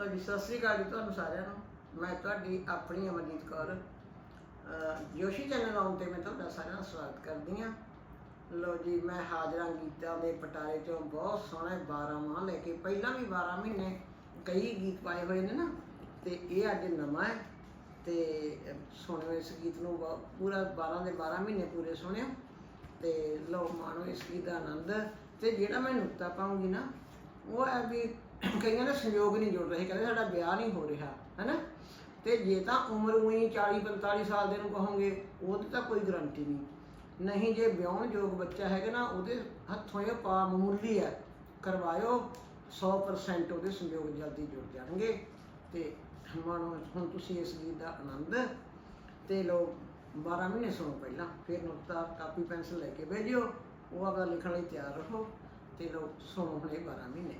ਲਓ ਜੀ ਸਤਿ ਸ੍ਰੀ ਅਕਾਲ ਜੀ ਤੁਹਾਨੂੰ ਸਾਰਿਆਂ ਨੂੰ। ਮੈਂ ਤੁਹਾਡੀ ਆਪਣੀ ਅਮਰਜੀਤ ਕੌਰ। ਜੋਸ਼ੀ ਚੈਨਲ ਆਉਣ ਤੇ ਮੈਂ ਤੁਹਾਡਾ ਸਾਰਿਆਂ ਦਾ ਸਵਾਗਤ ਕਰਦੀ ਹਾਂ। ਲਓ ਜੀ, ਮੈਂ ਹਾਜ਼ਰਾਂ ਗੀਤਾਂ ਦੇ ਪਟਾਰੇ ਚੋਂ ਬਹੁਤ ਸੋਹਣੇ 12 ਮਾਹ ਲੈ ਕੇ ਪਹਿਲਾਂ ਵੀ 12 ਮਹੀਨੇ ਕਈ ਗੀਤ ਪਾਏ ਹੋਏ ਨੇ ਨਾ, ਤੇ ਇਹ ਅੱਜ ਨਵਾਂ ਹੈ। ਤੇ ਸੁਣਿਓ ਇਸ ਗੀਤ ਨੂੰ ਬਹੁਤ- ਪੂਰਾ 12 ਦੇ 12 ਮਹੀਨੇ ਪੂਰੇ ਸੁਣਿਓ। ਤੇ ਲਓ ਮਾਣੋ ਇਸ ਗੀਤ ਦਾ ਆਨੰਦ। ਤੇ ਜਿਹੜਾ ਮੈਂ ਨੁਕਤਾ ਪਾਉਂਗੀ ਨਾ ਉਹ ਹੈ ਵੀ ਕਈਆਂ ਦੇ ਸੰਯੋਗ ਨਹੀਂ ਜੁੜ ਰਹੇ, ਕਹਿੰਦੇ ਸਾਡਾ ਵਿਆਹ ਨਹੀਂ ਹੋ ਰਿਹਾ, ਹੈਨਾ? ਤੇ ਜੇ ਤਾਂ ਉਮਰ ਉਹੀ 40 45 ਸਾਲ ਦੇ ਨੂੰ ਕਹੋਗੇ, ਉਹਦੀ ਤਾਂ ਕੋਈ ਗਰੰਟੀ ਨਹੀਂ। ਨਹੀਂ ਜੇ ਵਿਆਹਣ ਯੋਗ ਬੱਚਾ ਹੈਗਾ ਨਾ, ਉਹਦੇ ਹੱਥੋਂ ਇਹ ਪਾ ਮਾਮੂਲੀ ਹੈ, ਕਰਵਾਇਓ 100% ਉਹਦੇ ਸੰਯੋਗ ਜਲਦੀ ਜੁੜ ਜਾਣਗੇ। ਤੇ ਮਾਣੋ ਹੁਣ ਤੁਸੀਂ ਇਸ ਗੀਤ ਦਾ ਆਨੰਦ, ਤੇ ਲੋ 12 ਮਹੀਨੇ ਸੁਣੋ ਪਹਿਲਾਂ, ਫਿਰ ਨੁਕਤਾ, ਕਾਪੀ, ਪੈਨਸਲ ਲੈ ਕੇ ਭੇਜਿਓ ਉਹ ਆਪਦਾ ਲਿਖਣ ਲਈ ਤਿਆਰ ਰਹੋ। ਤੇ ਲੋ ਸੁਣੋ 12 ਮਹੀਨੇ।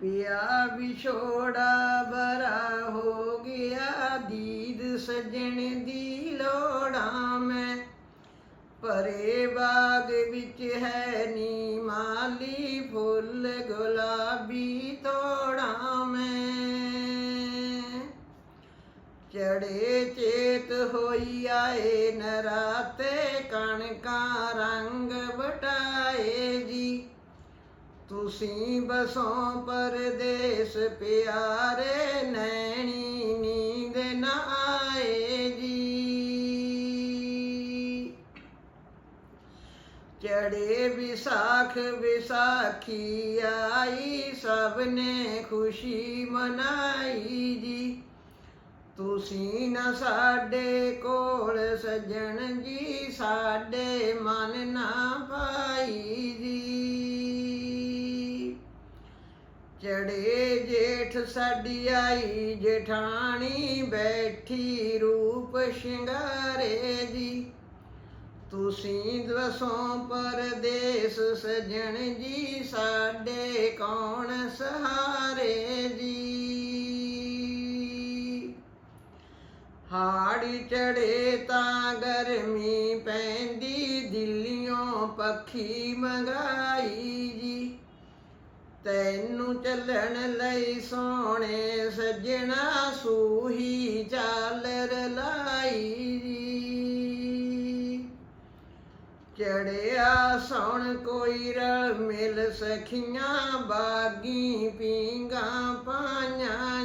ਪਿਆ ਵਿਛੋੜਾ ਬਰਾ ਹੋ ਗਿਆ, ਦੀਦ ਸਜਣ ਦੀ ਲੋੜਾਂ ਮੈਂ। ਪਰੇ ਬਾਗ ਵਿੱਚ ਹੈ ਨੀ ਮਾਲੀ ਫੁੱਲ, ਗੁਲਾਬੀ ਤੋੜਾਂ ਮੈਂ। ਚੜੇ ਚੇਤ ਹੋਈ ਆਏ ਨਰਾਤੇ ਰੰਗ ਵਟਾਏ ਜੀ। ਤੁਸੀਂ ਬਸੋਂ ਪਰਦੇਸ ਪਿਆਰੇ ਨੈਣੀ ਨੀਂਦ ਨਾ ਆਏ ਜੀ। ਚੜੇ ਵਿਸਾਖ ਵਿਸਾਖੀ ਆਈ ਸਭ ਨੇ ਖੁਸ਼ੀ ਮਨਾਈ ਜੀ। ਤੁਸੀਂ ਨਾ ਸਾਡੇ ਕੋਲ ਸੱਜਣ ਜੀ, ਸਾਡੇ ਮਨ ਨਾ ਪਾਈ ਜੀ। ਚੜੇ ਜੇਠ ਸਾਡੀ ਆਈ, ਜਠਾਣੀ ਬੈਠੀ ਰੂਪ ਸ਼ਿੰਗਾਰੇ ਜੀ। ਤੁਸੀਂ ਦਵਸੋਂ ਪਰਦੇਸ ਸਜਣ ਜੀ, ਸਾਡੇ ਕੌਣ ਸਹਾਰੇ ਹਾੜੀ ਚੜੇ ਤਾਂ ਗਰਮੀ ਪੈਂਦੀ ਦਿੱਲੀੋਂ ਪੱਖੀ ਮੰਗਾਈ ਜੀ। ਤੈਨੂੰ ਚੱਲਣ ਲਈ ਸੋਹਣੇ ਸੱਜਣਾ ਸੂਹੀ ਚਾਲਰ ਲਾਈ ਜੀ। ਚੜਿਆ ਸੌਣ ਕੋਈ ਰਲ ਮਿਲ, ਸਖੀਆਂ ਬਾਗੀ ਪੀਂਗਾ ਪਾਈਆਂ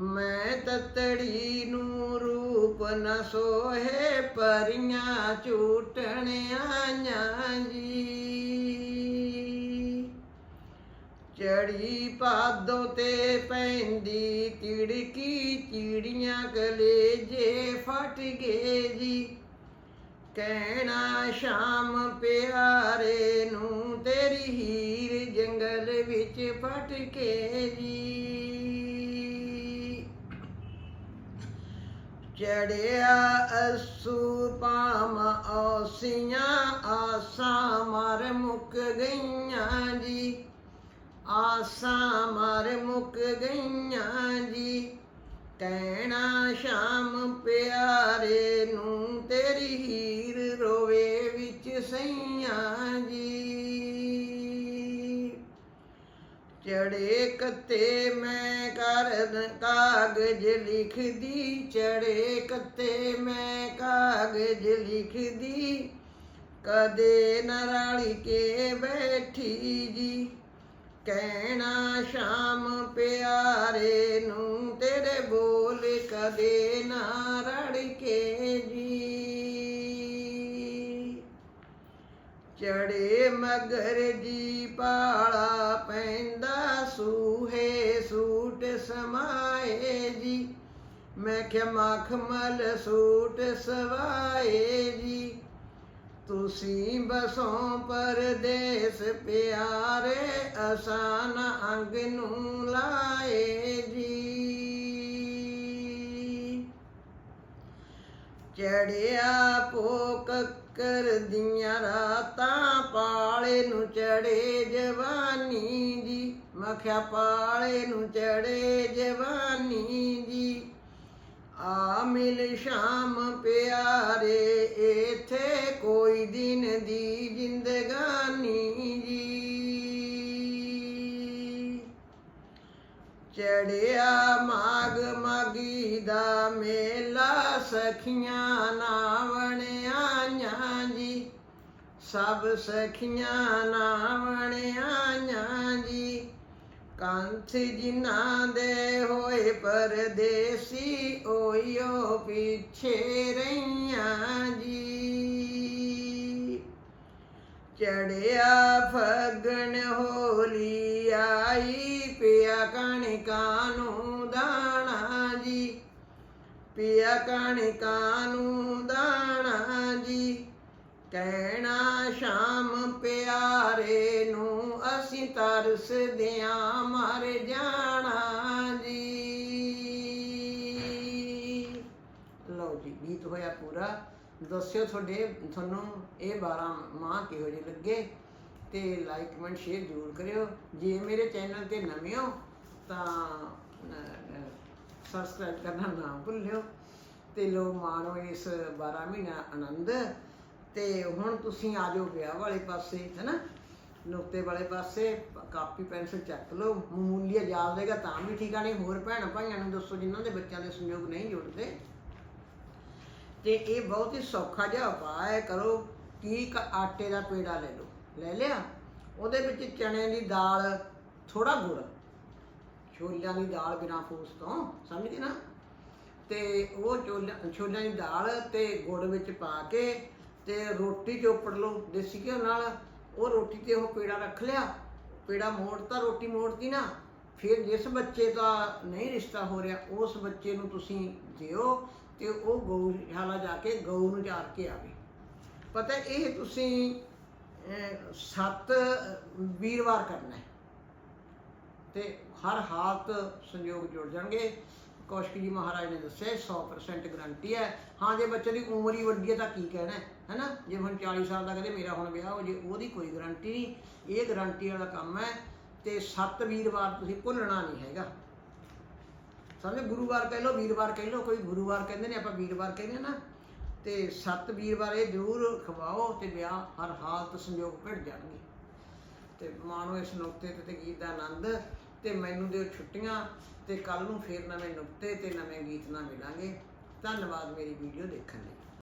ਮੈਂ ਤਤੜੀ ਨੂੰ ਰੂਪ ਨ ਸੋਹੇ ਪਰੀਆਂ ਝੂਟਣ ਆਈਆਂ ਜੀ। ਚੜੀ ਪਾਦੋਂ ਤੇ ਪੈਂਦੀ ਤਿੜਕੀ ਚਿੜੀਆਂ ਕਲੇਜੇ ਫਟ ਗਏ ਜੀ। ਕਹਿਣਾ ਸ਼ਾਮ ਪਿਆਰੇ ਨੂੰ ਤੇਰੀ ਹੀਰ ਜੰਗਲ ਵਿੱਚ ਫਟ ਕੇ ਜੀ। ਚੜਿਆ ਅਸੂ ਪਾਮ ਔਸੀਆਂ, ਆਸਾਂ ਮਰ ਮੁੱਕ ਗਈਆਂ ਜੀ। ਆਸਾਂ ਮਰ ਮੁੱਕ ਗਈਆਂ ਜੀ। ਕਹਿਣਾ ਸ਼ਾਮ ਪਿਆਰੇ ਨੂੰ ਚੜੇ ਕੱਤੇ ਮੈਂ ਕਰਨ ਕਾਗਜ਼ ਲਿਖਦੀ ਚੜੇ ਕੱਤੇ ਮੈਂ ਕਾਗਜ਼ ਲਿਖਦੀ। ਕਦੇ ਨਾ ਰਲੀ ਕੇ ਬੈਠੀ ਜੀ, ਕਹਿਣਾ ਸ਼ਾਮ ਪਿਆਰੇ ਨੂੰ ਤੇਰੇ ਬੋਲ ਕਦੇ ਨਾ ਰੜ ਕੇ ਜੀ। ਚੜੇ ਮਗਰ ਜੀ ਪਾਲਾ ਪੈਂਦਾ ਸੂਟ ਸਮਾਏ ਜੀ। ਮੈਂ ਕਿਹਾ ਮਖਮਲ ਸੂਟ ਸਵਾਏ ਜੀ। ਤੁਸੀਂ ਬਸੋਂ ਪਰਦੇਸ ਪਿਆਰੇ ਅਸਾਨ ਅੰਗ ਨੂੰ ਲਾਏ ਜੀ। ਚੜਿਆ ਪੋਕ ਕਰਦੀਆਂ ਰਾਤਾਂ ਪਾਲੇ ਨੂੰ ਚੜੇ ਜਵਾਨੀ ਜੀ। ਮਖਿਆ ਪਾਲੇ ਨੂੰ ਚੜੇ ਜਵਾਨੀ ਜੀ। ਆ ਮਿਲ ਸ਼ਾਮ ਪਿਆਰੇ ਇਥੇ ਕੋਈ ਦਿਨ ਦੀ ਜ਼ਿੰਦਗਾਨੀ ਜੀ। ਚੜਿਆ ਮਾਗ ਮਾਗੀ ਦਾ ਮੇਲਾ ਸਖੀਆਂ ਨਾਵਣਿਆਈਆਂ ਜੀ ਸਭ ਸਖੀਆਂ ਨਾਵਣਿਆਈਆਂ ਜੀ ਕੰਥ ਜਿਨ੍ਹਾਂ ਦੇ ਹੋਏ ਪਰਦੇਸੀ ਓਯੋ ਪਿੱਛੇ ਰਹੀਆਂ ਜੀ। ਚੜਿਆ ਫਗਣ ਹੋਲੀ ਆਈ, ਪਿਆ ਕਣਕਾਂ ਨੂੰ ਦਾਣਾ ਜੀ। ਪਿਆ ਕਣਕਾਂ ਨੂੰ ਦਾਣਾ ਜੀ। ਕਹਿਣਾ ਸ਼ਾਮ ਪਿਆਰੇ ਨੂੰ ਤਰਸਦਿਆਂ ਮਰ ਜਾਣਾ ਜੀ। ਲਓ ਜੀ, ਗੀਤ ਹੋਇਆ ਪੂਰਾ। ਦੱਸਿਓ ਤੁਹਾਡੇ, ਤੁਹਾਨੂੰ ਇਹ 12 ਮਾਹ ਕਿਹੋ ਜਿਹੇ ਲੱਗੇ ਤੇ ਲਾਈਕ ਕਮੈਂਟ ਸ਼ੇਅਰ ਜ਼ਰੂਰ ਕਰਿਓ। ਜੇ ਮੇਰੇ ਚੈਨਲ ਤੇ ਨਵੇਂ ਹੋ, ਤਾਂ ਸਬਸਕ੍ਰਾਈਬ ਕਰਨਾ ਨਾ ਭੁੱਲਿਓ। ਤੇ ਲੋ ਮਾਣੋ ਇਸ 12 ਮਹੀਨਾ ਆਨੰਦ। ਤੇ ਹੁਣ ਤੁਸੀਂ ਆ ਜਾਓ ਵਿਆਹ ਵਾਲੇ ਪਾਸੇ, ਹੈਨਾ? ਨੁਕਤੇ ਵਾਲੇ ਪਾਸੇ, ਕਾਪੀ, ਪੈਨਸਲ ਚੱਕ ਲਓ ਮਾਮੂਲੀ ਜਾਪ ਦੇਗਾ ਤਾਂ ਵੀ ਠੀਕ ਆ, ਨਹੀਂ ਹੋਰ ਭੈਣ ਭਾਈਆਂ ਨੂੰ ਦੱਸੋ ਜਿਨ੍ਹਾਂ ਦੇ ਬੱਚਿਆਂ ਦੇ ਸੰਯੋਗ ਨਹੀਂ ਜੁੜਦੇ। ਤੇ ਇਹ ਬਹੁਤ ਹੀ ਸੌਖਾ ਜਿਹਾ ਉਪਾਅ ਹੈ, ਕਰੋ ਕੀ ਆਟੇ ਦਾ ਪੇੜਾ ਲੈ ਲਓ। ਲੈ ਲਿਆ, ਉਹਦੇ ਵਿੱਚ ਚਣੇ ਦੀ ਦਾਲ ਥੋੜਾ ਗੁੜ, ਛੋਲਿਆਂ ਦੀ ਦਾਲ ਬਿਨਾਂ ਫੂਸ ਤੋਂ, ਸਮਝ ਗਏ ਨਾ? ਤੇ ਉਹ ਛੋਲਿਆਂ ਛੋਲਿਆਂ ਦੀ ਦਾਲ ਤੇ ਗੁੜ ਵਿੱਚ ਪਾ ਕੇ ਤੇ ਰੋਟੀ ਚੋਪੜ ਲਓ, ਦੇਸੀ ਘਿਓ ਨਾਲ ਉਹ ਰੋਟੀ ਤੇ ਉਹ ਪੇੜਾ ਰੱਖ ਲਿਆ, ਪੇੜਾ ਮੋੜਤਾ ਰੋਟੀ ਮੋੜਤੀ ਨਾ, ਫਿਰ ਜਿਸ ਬੱਚੇ ਦਾ ਨਹੀਂ ਰਿਸ਼ਤਾ ਹੋ ਰਿਹਾ, ਉਸ ਬੱਚੇ ਨੂੰ ਤੁਸੀਂ ਦਿਓ ਤੇ ਉਹ ਗਊਸ਼ਾਲਾ ਜਾ ਕੇ ਗਊ ਨੂੰ ਚਾਰ ਕੇ ਆਵੇ। ਪਤਾ ਇਹ ਤੁਸੀਂ ਸੱਤ ਵੀਰਵਾਰ ਕਰਨਾ ਹੈ ਤੇ ਹਰ ਹਾਲਤ ਸੰਯੋਗ ਜੁੜ ਜਾਣਗੇ। ਕੌਸ਼ਿਕ ਜੀ ਮਹਾਰਾਜ ਨੇ ਦੱਸਿਆ 100% ਗਰੰਟੀ ਹੈ। ਹਾਂ, ਜੇ ਬੱਚੇ ਦੀ ਉਮਰ ਹੀ ਵੱਡੀ ਹੈ ਤਾਂ ਕੀ ਕਹਿਣਾ ਹੈ, ਹੈਨਾ? ਜੇ ਹੁਣ 40 ਸਾਲ ਦਾ ਕਹਿੰਦੇ ਮੇਰਾ ਹੁਣ ਵਿਆਹ ਹੋ ਜੇ, ਉਹਦੀ ਕੋਈ ਗਰੰਟੀ ਨਹੀਂ। ਇਹ ਗਰੰਟੀ ਵਾਲਾ ਕੰਮ ਹੈ ਤੇ ਸੱਤ ਵੀਰਵਾਰ ਤੁਸੀਂ ਭੁੱਲਣਾ ਨਹੀਂ ਹੈਗਾ। ਸਮਝੋ? ਗੁਰੂਵਾਰ ਕਹਿ ਲਓ, ਵੀਰਵਾਰ ਕਹਿ ਲਓ, ਕੋਈ ਗੁਰੂਵਾਰ ਕਹਿੰਦੇ ਨੇ, ਆਪਾਂ ਵੀਰਵਾਰ ਕਹਿੰਦੇ ਹਾਂ ਨਾ। ਤੇ ਸੱਤ ਵੀਰਵਾਰ ਇਹ ਜ਼ਰੂਰ ਖਵਾਓ ਤੇ ਵਿਆਹ ਹਰ ਹਾਲਤ ਸੰਯੋਗ ਭਿੜ ਜਾਣਗੇ। ਤੇ ਮਾਣੋ ਇਸ ਨੁਕਤੇ ਤੇ ਗੀਤ ਦਾ ਆਨੰਦ ਤੇ ਮੈਨੂੰ ਦਿਓ ਛੁੱਟੀਆਂ ਤੇ ਕੱਲ ਨੂੰ ਫੇਰ ਨਵੇਂ ਨੁਕਤੇ ਤੇ ਨਵੇਂ ਗੀਤ ਨਾਲ ਮਿਲਾਂਗੇ। ਧੰਨਵਾਦ ਮੇਰੀ ਵੀਡੀਓ ਦੇਖਣ ਲਈ।